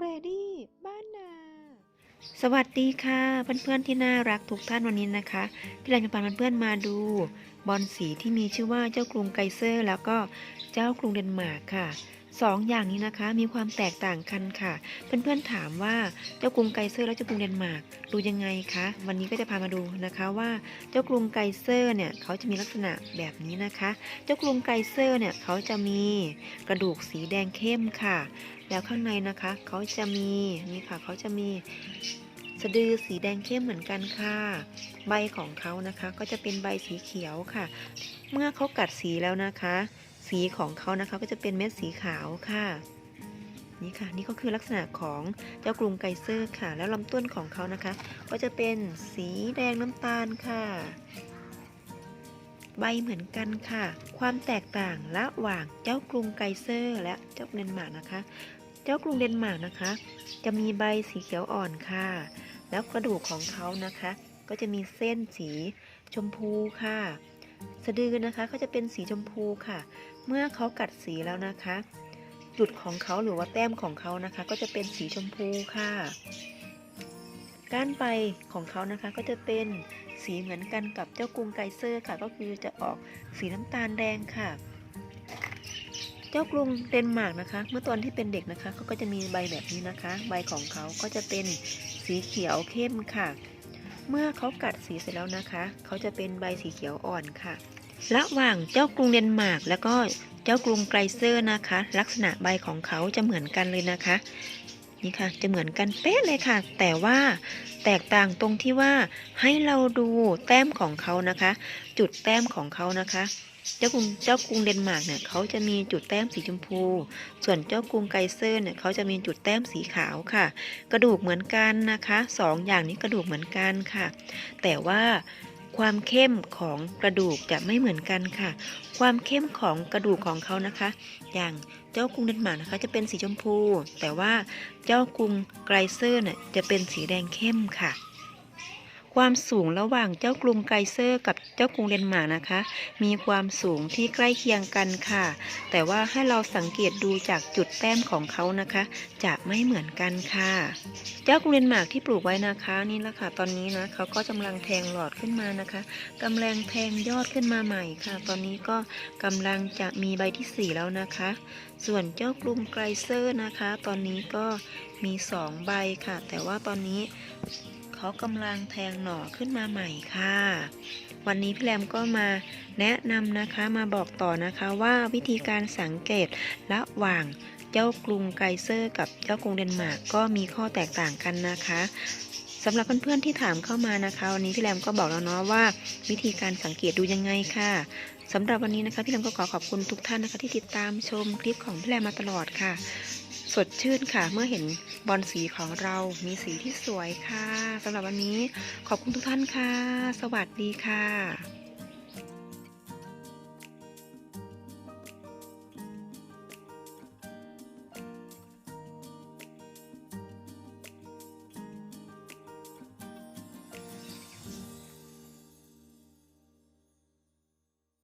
เรดี้บ้านนาสวัสดีค่ะเพื่อนๆที่น่ารักทุกท่านวันนี้นะคะพี่แรงจะพาเพื่อนๆมาดู บอลสีที่มีชื่อว่าเจ้ากรุงไกเซอร์ แล้วก็เจ้ากรุงเดนมาร์กค่ะ สองอย่างนี้นะคะมีความแตกต่างกันค่ะ เพื่อนๆถามว่าเจ้ากรุงไกเซอร์และเจ้ากรุงเดนมาร์กดูยังไงคะวันนี้ก็จะพามาดูนะคะว่าเจ้ากรุงไกเซอร์เนี่ยเขาจะมีลักษณะแบบนี้นะคะ เจ้ากรุงไกเซอร์เนี่ยเขาจะมีกระดูกสีแดงเข้มค่ะ แล้วข้างในนะคะเขาจะมีนี่ค่ะเขาจะมีสะดือสีแดงเข้มเหมือนกันค่ะ ใบของเขานะคะก็จะเป็นใบสีเขียวค่ะ เมื่อเขากัดสีแล้วนะคะ สีของเขานะคะก็จะเป็นเม็ดสีขาวค่ะ นี่ค่ะ นี่ก็คือลักษณะของเจ้ากรุงไกเซอร์ค่ะ แล้วลำต้นของเขานะคะ ก็จะเป็นสีแดงน้ำตาลค่ะใบเหมือนกันค่ะ ความแตกต่างระหว่างเจ้ากรุงไกเซอร์และเจ้าเดนมาร์กนะคะ เจ้ากรุงเดนมาร์กนะคะ จะมีใบสีเขียวอ่อนค่ะ แล้วกระดูกของเขานะคะ ก็จะมีเส้นสีชมพูค่ะ สะดือนะคะก็จะเป็นสีชมพูค่ะ เมื่อเขากัดสีแล้วนะคะ จุดของเขาหรือว่าแต้มของเขานะคะ ก็จะเป็นสีชมพูค่ะ ก้านใบของเขานะคะก็จะเป็นสีเหมือนกันกับเจ้ากรุงไกเซอร์ค่ะ ก็คือจะออกสีน้ำตาลแดงค่ะ เจ้ากรุงเดนมาร์กนะคะ เมื่อตอนที่เป็นเด็กนะคะเขาก็จะมีใบแบบนี้นะคะ ใบของเขาก็จะเป็นสีเขียวเข้มค่ะ เมื่อเขากัดสีเสร็จแล้วนะคะ เขาจะเป็นใบสีเขียวอ่อนค่ะ ระหว่างเจ้ากรุงเดนมาร์กแล้วก็เจ้ากรุงไกรเซอร์นะคะ ลักษณะใบของเขาจะเหมือนกันเลยนะคะ นี่ค่ะ จะเหมือนกันเป๊ะเลยค่ะ แต่ว่าแตกต่างตรงที่ว่าให้เราดูแต้มของเขานะคะ จุดแต้มของเขานะคะ เจ้ากรุงเจ้ากรุงเดนมาร์กเนี่ยเขาจะมีจุดแต้มสีชมพู ส่วนเจ้ากรุงไกเซอร์เนี่ยเขาจะมีจุดแต้มสีขาวค่ะ กระดูกเหมือนกันนะคะสองอย่างนี้กระดูกเหมือนกันค่ะ แต่ว่า ความเข้มของกระดูกจะไม่เหมือนกันค่ะ ความเข้มของกระดูกของเขานะคะ อย่างเจ้ากรุงเดนมาร์กนะคะจะเป็นสีชมพู แต่ว่าเจ้ากรุงไกรเซอร์เนี่ยจะเป็นสีแดงเข้มค่ะ ความสูงระหว่างเจ้ากรุงไกเซอร์กับเจ้ากรุงเดนมาร์กนะคะ มีความสูงที่ใกล้เคียงกันค่ะ แต่ว่าให้เราสังเกตดูจากจุดแต้มของเขานะคะ จะไม่เหมือนกันค่ะ เจ้ากรุงเดนมาร์กที่ปลูกไว้นะคะนี่แหละค่ะ ตอนนี้นะเขาก็กำลังแทงหลอดขึ้นมานะคะกำลังแทงยอดขึ้นมาใหม่ค่ะ ตอนนี้ก็กำลังจะมีใบที่สี่แล้วนะคะ ส่วนเจ้ากรุงไกเซอร์นะคะ ตอนนี้ก็มีสองใบค่ะ แต่ว่าตอนนี้ เขากำลังแทงหน่อขึ้นมาใหม่ค่ะ วันนี้พี่แรมก็มาแนะนำนะคะมาบอกต่อนะคะว่าวิธีการสังเกตระหว่างเจ้ากรุงไกเซอร์ กับเจ้ากรุงเดนมาร์กก็มีข้อแตกต่างกันนะคะสำหรับเพื่อนๆที่ถามเข้ามานะคะ วันนี้พี่แรมก็บอกแล้วเนาะว่า วิธีการสังเกตดูยังไงค่ะสำหรับวันนี้นะคะพี่แรมก็ขอขอบคุณทุกท่านนะคะที่ติดตามชมคลิปของพี่แรมมาตลอดค่ะ สดชื่นค่ะ เมื่อเห็นบอลสีของเรามีสีที่สวยค่ะสำหรับวันนี้ขอบคุณทุกท่านค่ะ สวัสดีค่ะ